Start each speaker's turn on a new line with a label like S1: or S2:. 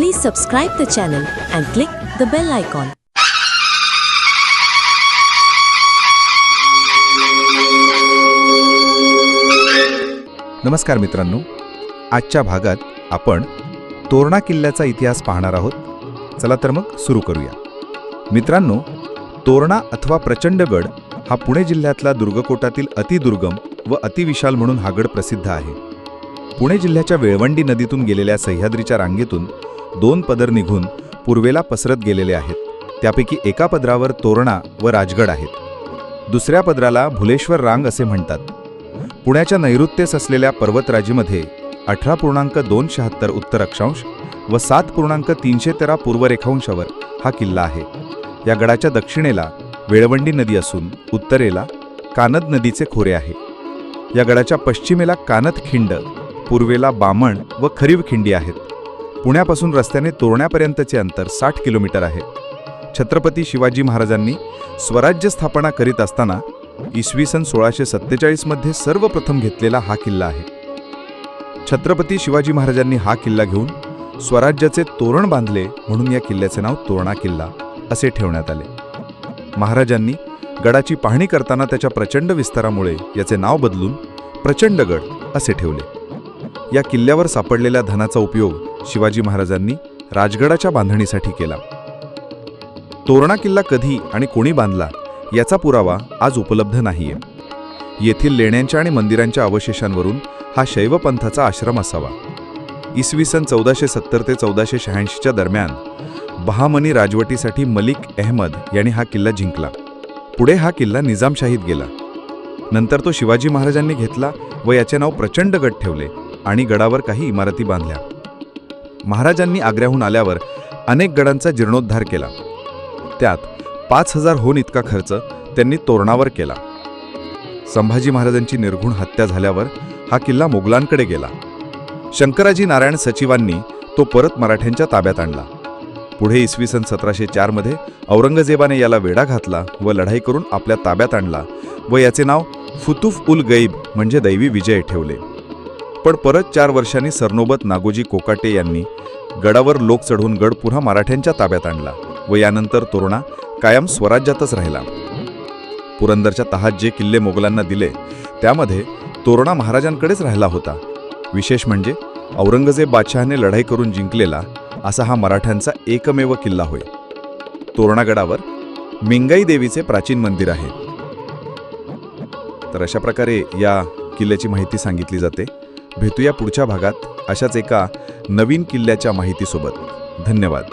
S1: Please subscribe the channel and click the bell icon.
S2: नमस्कार मित्रांनो आजच्या भागात आपण तोरणा किल्ल्याचा इतिहास पाहणार आहोत. चला तर मग सुरू करूया. मित्रांनो तोरणा अथवा प्रचंडगड हा पुणे जिल्ह्यातला दुर्गकोटातील अतिदुर्गम व अतिविशाल म्हणून हा गड प्रसिद्ध आहे. पुणे जिल्ह्याच्या वेळवंडी नदीतून गेलेल्या सह्याद्रीच्या रांगेतून दोन पदर निघून पूर्वेला पसरत गेलेले आहेत. त्यापैकी एका पदरावर तोरणा व राजगड आहेत. दुसऱ्या पदराला भुलेश्वर रांग असे म्हणतात. पुण्याच्या नैऋत्येस असलेल्या पर्वतराजीमध्ये अठरा पूर्णांक दोन शहात्तर उत्तर अक्षांश व सात पूर्णांक तीनशे तेरा पूर्वरेखांशावर हा किल्ला आहे. या गडाच्या दक्षिणेला वेळवंडी नदी असून उत्तरेला कानद नदीचे खोरे आहे. या गडाच्या पश्चिमेला कानद खिंड पूर्वेला बामण व खरीव खिंडी आहेत. पुण्यापासून रस्त्याने तोरण्यापर्यंतचे अंतर साठ किलोमीटर आहे. छत्रपती शिवाजी महाराजांनी स्वराज्य स्थापना करीत असताना इसवी सन सोळाशे सत्तेचाळीसमध्ये सर्वप्रथम घेतलेला हा किल्ला आहे. छत्रपती शिवाजी महाराजांनी हा किल्ला घेऊन स्वराज्याचे तोरण बांधले म्हणून या किल्ल्याचे नाव तोरणा किल्ला असे ठेवण्यात आले. महाराजांनी गडाची पाहणी करताना त्याच्या प्रचंड विस्तारामुळे याचे नाव बदलून प्रचंडगड असे ठेवले. या किल्ल्यावर सापडलेल्या धनाचा उपयोग शिवाजी महाराजांनी राजगडाच्या बांधणीसाठी केला. तोरणा किल्ला कधी आणि कोणी बांधला याचा पुरावा आज उपलब्ध नाहीये. येथील लेण्यांच्या आणि मंदिरांच्या अवशेषांवरून हा शैव पंथाचा आश्रम असावा. इसवी सन चौदाशे सत्तर ते चौदाशे शहाऐंशीच्या दरम्यान बहामनी राजवटीसाठी मलिक अहमद यांनी हा किल्ला जिंकला. पुढे हा किल्ला निजामशाहीत गेला. नंतर तो शिवाजी महाराजांनी घेतला व याचे नाव प्रचंड गट ठेवले. आणि गडावर काही इमारती बांधल्या. महाराजांनी आग्र्याहून आल्यावर अनेक गडांचा जीर्णोद्धार केला. त्यात पाच हजार होन इतका खर्च त्यांनी तोरणावर केला. संभाजी महाराजांची निर्घुण हत्या झाल्यावर हा किल्ला मोगलांकडे गेला. शंकराजी नारायण सचिवांनी तो परत मराठ्यांच्या ताब्यात आणला. पुढे इसवी सन सतराशे चारमध्ये औरंगजेबाने याला वेढा घातला व लढाई करून आपल्या ताब्यात आणला व याचे नाव फुतुफ उल गैब म्हणजे दैवी विजय ठेवले. पण परत चार वर्षांनी सरनोबत नागोजी कोकाटे यांनी गडावर लोक चढून गड पुन्हा मराठ्यांच्या ताब्यात आणला व यानंतर तोरणा कायम स्वराज्यातच राहिला. पुरंदरच्या तहात जे किल्ले मोगलांना दिले त्यामध्ये तोरणा महाराजांकडेच राहिला होता. विशेष म्हणजे औरंगजेब बादशहाने लढाई करून जिंकलेला असा हा मराठ्यांचा एकमेव किल्ला होय. तोरणागडावर मिंगाई देवीचे प्राचीन मंदिर आहे. तर अशा प्रकारे या किल्ल्याची माहिती सांगितली जाते. भेटूया पुढच्या भागात अशाच एका नवीन किल्ल्याच्या माहितीसोबत. धन्यवाद.